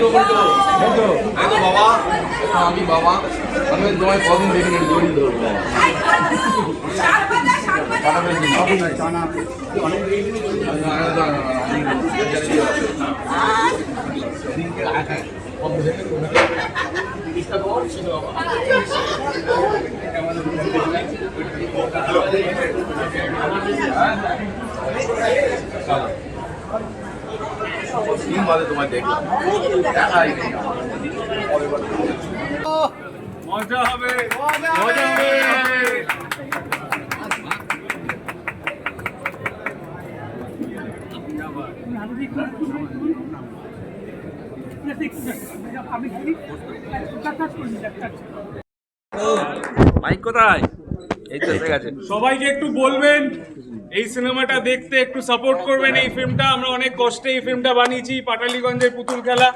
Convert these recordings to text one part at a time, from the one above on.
তো বাবা আমি বাবা আমি তোমায় কদিন দেখিনি জড়িয়ে ধরবো দিন বাদে তোমায় দেখলাম। দেখাই মজা হবে। মজা হবে। মাইক কোথায়? সবাইকে একটু বলবেন এই সিনেমাটা দেখতে একটু সাপোর্ট করবেন এই ফিল্মটা আমরা অনেক কষ্টে এই ফিল্মটা বানিয়েছি পাটালিগঞ্জের পুতুল খেলা।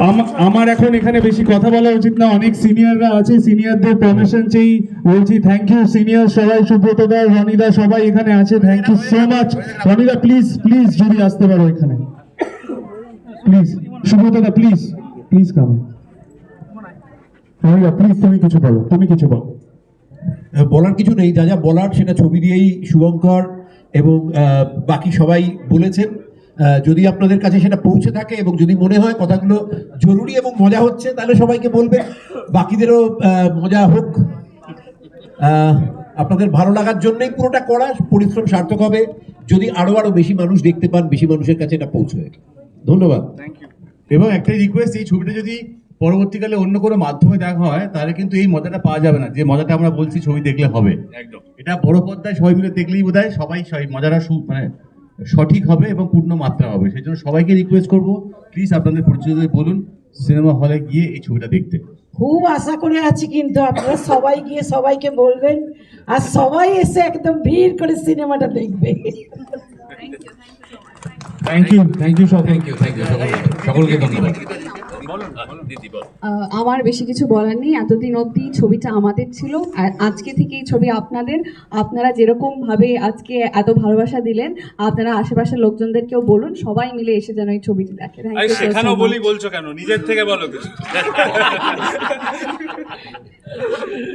আম- আমার এখন এখানে বেশি কথা বলা উচিত না। অনেক সিনিয়ররা আছে সিনিয়রদের পারমিশন চাই বলছি থ্যাংক ইউ সিনিয়র সবাই সুব্রত দা রনিদা সবাই এখানে আছে। থ্যাংক ইউ সো মাচ রনিদা প্লিজ প্লিজ যদি আসতে পারো এখানে। Please Subrata da please please come রনিদা please তুমি কিছু বলো তুমি কিছু বলো। বলার কিছু নেই। যা যা বলার সেটা ছবি দিয়েই শুভঙ্কর এবং বাকি সবাই বলেছেন যদি আপনাদের কাছে সেটা পৌঁছে থাকে এবং যদি মনে হয় কথাগুলো জরুরি এবং মজা হচ্ছে তাহলে সবাইকে বলবেন। বাকিদেরও মজা হোক। আপনাদের ভালো লাগার জন্যই পুরোটা করা। পরিশ্রম সার্থক হবে। যদি আরও আরও বেশি মানুষ দেখতে পান বেশি মানুষের কাছে এটা পৌঁছয়। ধন্যবাদ। এবং একটাই রিকোয়েস্ট এই ছবিটা যদি পরবর্তীকালে অন্য কোনো মাধ্যমে দেখা হয় তাহলে কিন্তু এই মজাটা পাওয়া যাবে না। যে মজাটা আমরা বলছি ছবি দেখলে হবে। একদম। এটা বড় পর্দায় সবাই মিলে দেখলেই বোধ সবাই সবাই মজাটা মানে সঠিক হবে এবং পূর্ণ মাত্রা হবে। সেই জন্য সবাইকে রিকোয়েস্ট করব প্লিজ আপনাদের পরিচিতদের বলুন সিনেমা হলে গিয়ে এই ছবিটা দেখতে। খুব আশা করে আছি কিন্তু আপনারা সবাই গিয়ে সবাইকে বলবেন আর সবাই এসে একদম ভিড় করে সিনেমাটা দেখবে। থ্যাংক ইউ থ্যাংক ইউ সবাই থ্যাংক ইউ থ্যাংক ইউ সকলকে ধন্যবাদ। আমার বেশি কিছু বলার নেই। এতদিন অবধি ছবিটা আমাদের ছিল। আর আজকে থেকে এই ছবি আপনাদের। আপনারা যেরকম ভাবে আজকে এত ভালোবাসা দিলেন আপনারা আশেপাশের লোকজনদেরকেও বলুন সবাই মিলে এসে যেন এই ছবিটি দেখে সেখানেও বলি বলছো কেন? নিজের থেকে বলো কিছু।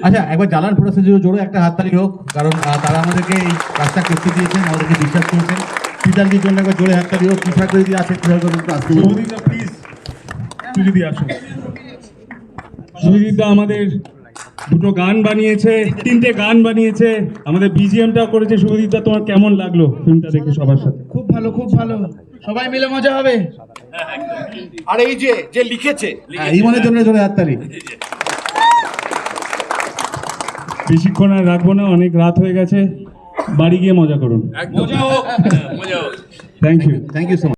আচ্ছা একবার জানান প্রসেসর জোরে একটা হাততালি হোক কারণ তারা আমাদেরকে এই কাজটা করতে দিয়েছেন আমাদেরকে বিশ্বাস করেছেন। পিতালজির জন্য একবার জোরে হাততালি হোক কৃষক যদি আছে কৃষক আসতে প্লিজ সুজিদি আসুন। সুজিতদা আমাদের দুটো গান বানিয়েছে তিনটে গান বানিয়েছে। আমাদের বিজিএমটাও করেছে। সুজিতদা তোমার কেমন লাগল ফিল্মটা দেখে সবার সাথে? খুব ভালো খুব ভালো। সবাই মিলে মজা হবে। আর এই যে যে লিখেছে হ্যাঁ, ইমনের জন্য জোরে হাততালি। বেশিক্ষণ আর রাখব না অনেক রাত হয়ে গেছে। বাড়ি গিয়ে মজা করুন। মজা হোক মজা হোক thank you thank you so